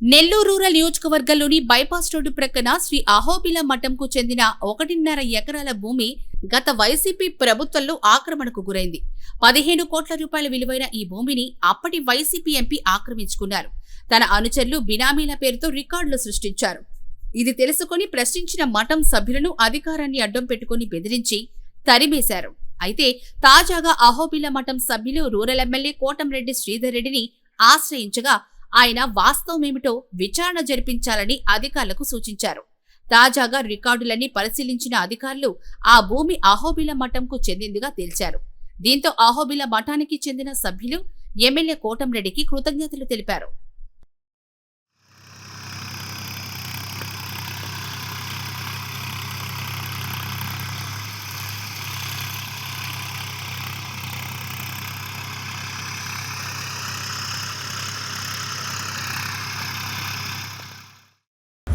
Nellore rural నియోజకవర్గంలోని bypass road ప్రక్కన శ్రీ అహోబిల మఠంకు చెందిన ఒకటిన్నర ఎకరాల భూమి గత వైసీపీ ప్రభుత్వంలో ఆక్రమణకు గురైంది. పదిహేను కోట్ల రూపాయల విలువైన ఈ భూమిని అప్పటి వైసీపీ ఎంపీ ఆక్రమించుకున్నారు. తన అనుచరులు బినామీల పేరుతో రికార్డులు సృష్టించారు. ఇది తెలుసుకొని ప్రశ్నించిన మఠం సభ్యులను అధికారాన్ని అడ్డం పెట్టుకుని బెదిరించి తరిమేశారు. అయితే తాజాగా అహోబిల మఠం సభ్యులు రూరల్ ఎమ్మెల్యే కోటంరెడ్డి శ్రీధర్ రెడ్డిని ఆశ్రయించగా ఆయన వాస్తవమేమిటో విచారణ జరిపించాలని అధికారులకు సూచించారు. తాజాగా రికార్డులన్నీ పరిశీలించిన అధికారులు ఆ భూమి అహోబిల మఠంకు చెందిందిగా తేల్చారు. దీంతో అహోబిల మఠానికి చెందిన సభ్యులు ఎమ్మెల్యే కోటంరెడ్డికి కృతజ్ఞతలు తెలిపారు.